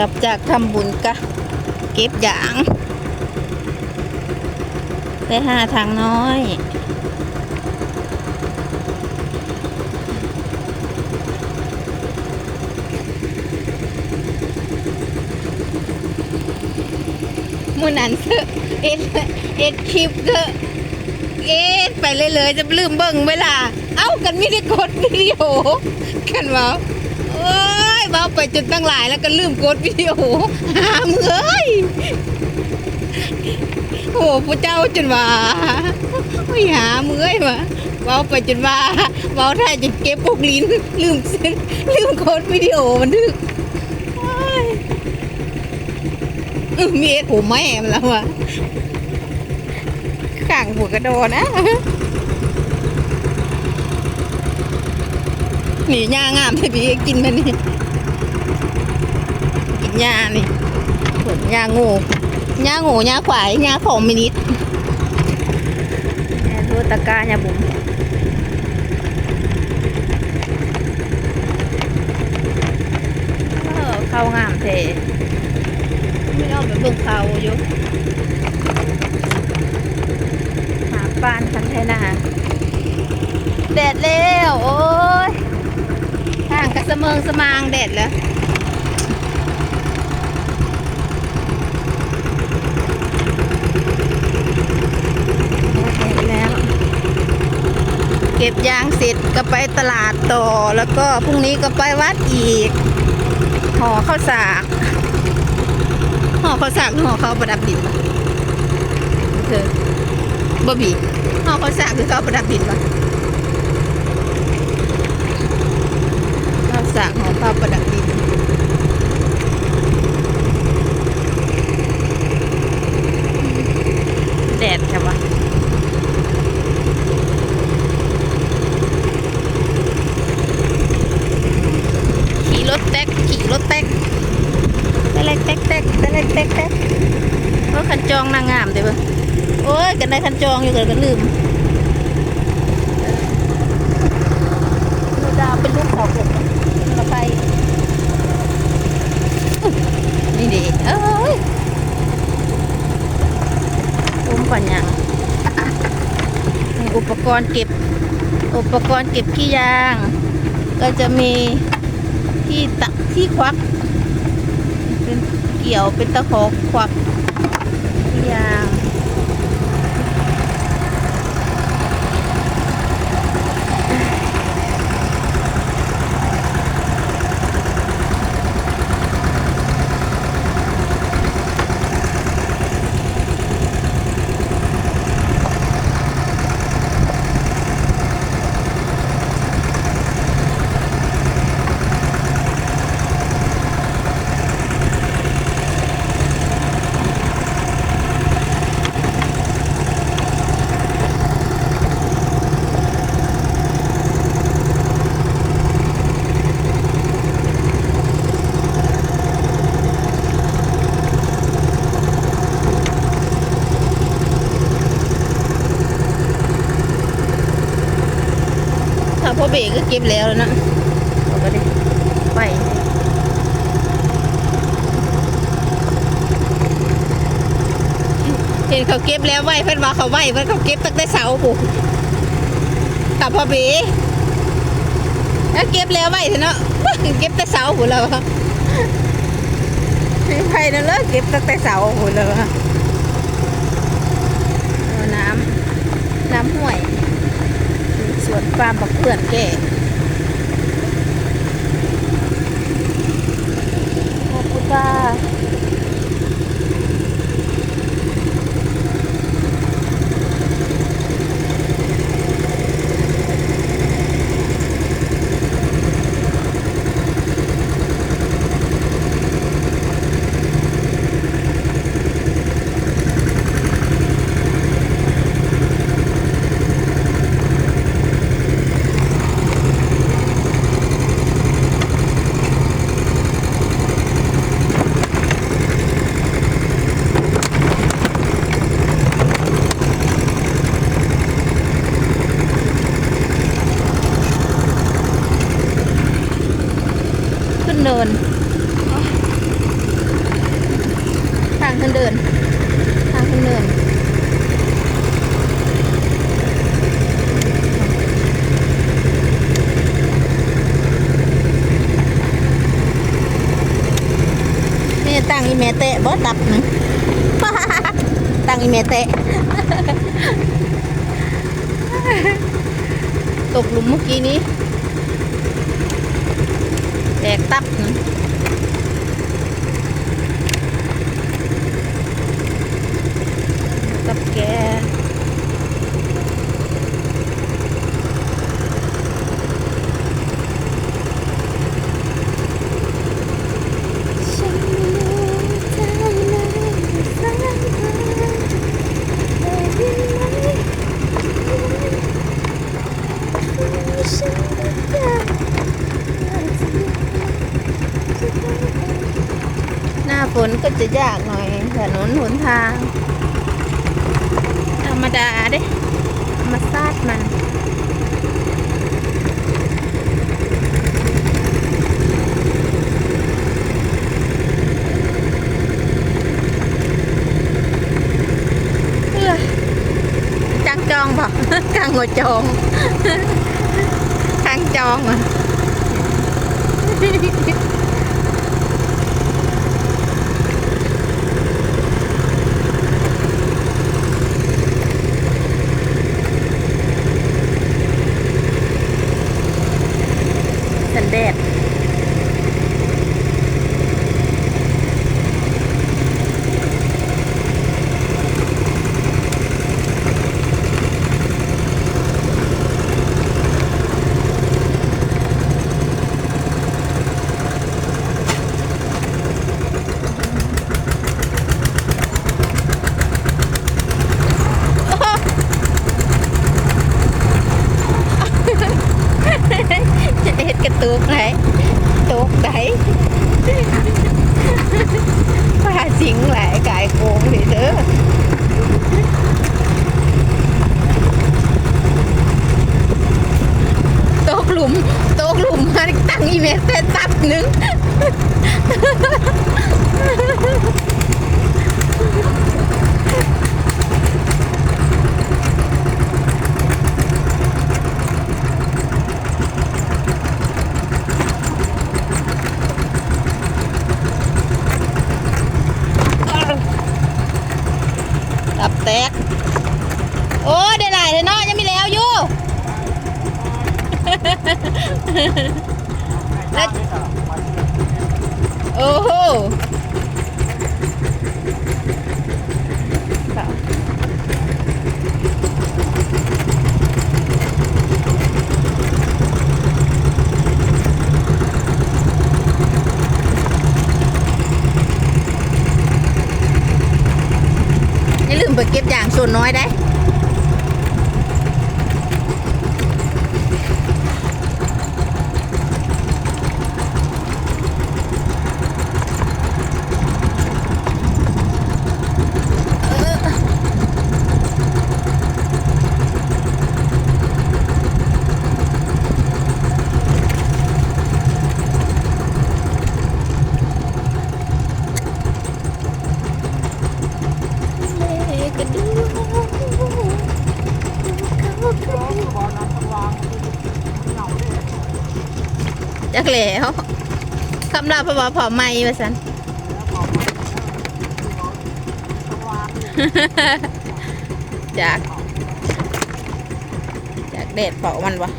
กลับจากทำบุญกะเก็บยาง ได้ห้าทางน้อยมือนั้นเถอเอ็ดเอ็ดคลิปเถอะเอ็ดไปเลยเลยๆจะลืมเบิ่งเวลา เอ้ากันไม่ได้กดวิดีโอกันวะ โอ้ยเบาไปจนตั้งหลายแล้วก็ลืมกดวิดีโอหามือเอ้ยโอ้พระเจ้าจนว่าไม่หามือเอ้ยวะเบาไปจนว่าเบาถ้าจะเก็บพวกลิ้นลืมลืมกดวิดีโอมันดึกโอ้ยเมีเอ็ดหูแม่มันแล้วอะข้างหัวกระโดนนะ หนี่ยางามที่พี่กินมันนี่กินยานี่ผลยางูยางูยาขวายยาของมินิดแอนดูตะกร้ายาบุ๋มเออเข้างามเทไม่เอาไปเบิ่งเขาอยู่หาปานคันไทนาแดดแล้ว โอ้ยางกระเสมิงสมางแดดแล้วแดดแล้วเก็บยางเสร็จก็ไปตลาดต่อ แล้วก็พรุ่งนี้ก็ไปวัดอีกห่อข้าวสากห่อข้าวสากห่อข้าวประดับดินปะเธอบะบีห่อข้าวสากคือข้าวประดับดินปะข้าวสากห่อข้าวประดับดินแดดใช่ปะขี่รถแท็กขี่รถแท็ก เต๊กเต๊กเต๊กเต๊กเต๊กเต๊กเต๊กโอ้องนางงามเด้อเบิ่งโอ้ยกันได้คันจองอยู่กันก็ลืมดูดาวเป็นลูกขอบผมมาไปนี่ดิเอ้ยอุ้มปัญญานี่อุปกรณ์เก็บ อุปกรณ์เก็บขี้ยาง ก็จะมีที่ตักที่ควัก เป็นเกี่ยวเป็นตะขอควัก ย เบรกก็เก็บแล้วนะเอาก็ได้ไปเห็นเขาเก็บแล้วไหวเพื่อนว่าเขาไหวเพื่อนเขาเก็บตั้งแต่เสาปุ๊ตับพ่อบรกแล้วเก็บแล้วไหวเถอะเนาะเก็บแต่เสาปุ๊แล้วไม่ไปนั่นเลยเก็บตั้งแต่เสาปุ๊แล้วเอาน้ำน้ำห้วย สวนฟาร์มบักเพื่อนแก่ขอบคุณค่ะขึ้นเนิน เดิน ทางขึ้นเดิน นี่ตั้งอีเมเตับนะตังอีเมเตะตกหลุมเมื่อกี้นี้แตกตับนะกับแก ฉันไม่รู้เธอเลยสักวันได้ยินไหมฉันไม่กล้า หน้าฝนก็จะยากหน่อยถนนหนทาง ธรรมดาเด้มาซาดมันเอ้ยจังจองบอกกลางหัวจองทาง จองอะันแดด จะเฮ็ดกระตุกไหนตุกไหนป้าสิงแหละกายโกงสิเด้อตกหลุมตกหลุมมาตั้งอีเมลเซตตับหนึ่ง ตับแตก โอ้ได้หลายเลยเนาะยังไม่แล้วอยู่ แล้วโอ้โหอย่าลืมไปเก็บอย่างส่วนน้อยได้ กระดูจักแหล้ว คำลาพระบาผอไม่ว่าสันจากจากแดดเผามันวะ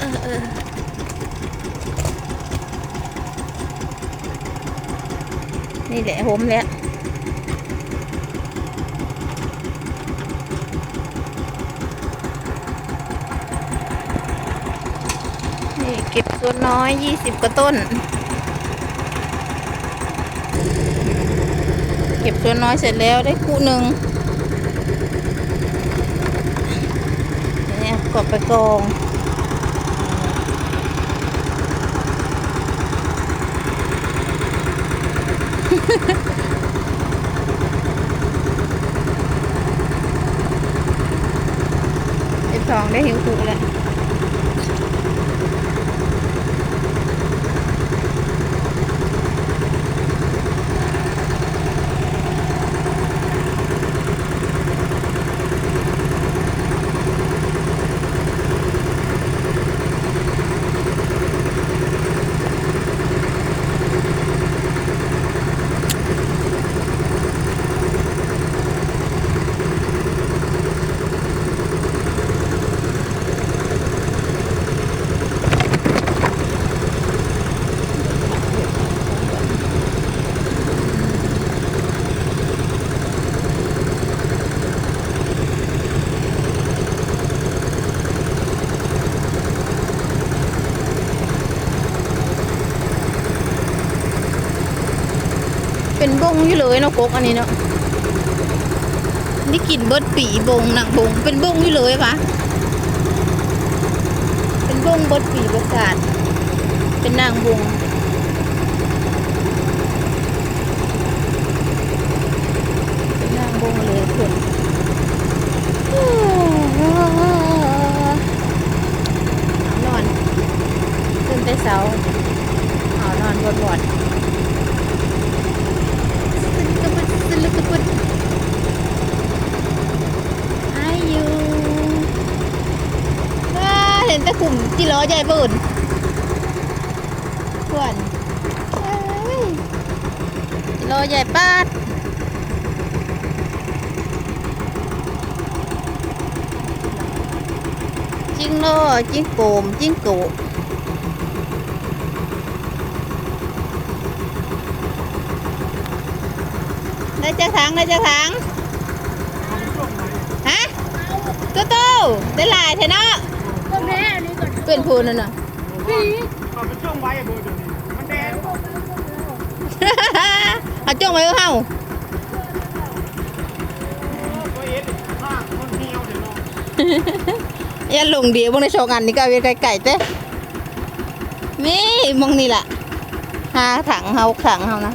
เออเออนี่แหละโฮมแล้ว ก็บส่วนน้อยยี่สิบกว่าต้น เก็บส่วนน้อยเสร็จแล้วได้คู่หนึ่งเนี่ยกดไปกอง งอยู่เลยเนาะกกอันนี้เนาะนี่กินเบิดปีบงหนังบงเป็นบงอยู่เลยปะเป็นบงเบิดปีประกาศเป็นนางบงเป็นนางบงเลยคนเอานอนตื่นแต่เช้าเอานอนบนบอดสลึกกระปุดสลึกกระปุดอายุว้าเห็นแต่ กลุ่มที่ล้อใหญ่เบิ่นขวนเอ้ยโลใหญ่ปาดจิ้งโลจิ้งโกมจิ้งโกได้จะถังได้จะถังฮะตู้ตู้ได้หลายเถอะเนาะ ก็แม่อันนี้ก่อน เป็นพูนนั่นน่ะพี่เอาไปช่วงไว้เบอร์เดี๋ยวนี้มันแดงเอาจ้องไว้เฮาตัวเอ็ดข้างมันเหี่ยวเดี๋ยวเนาะอย่าลงเดียวบางในโชว์งานนี่ก็เอาไว้ไก่ๆเต้นี่มองนี่แหละหาถังเฮาถังเฮานะ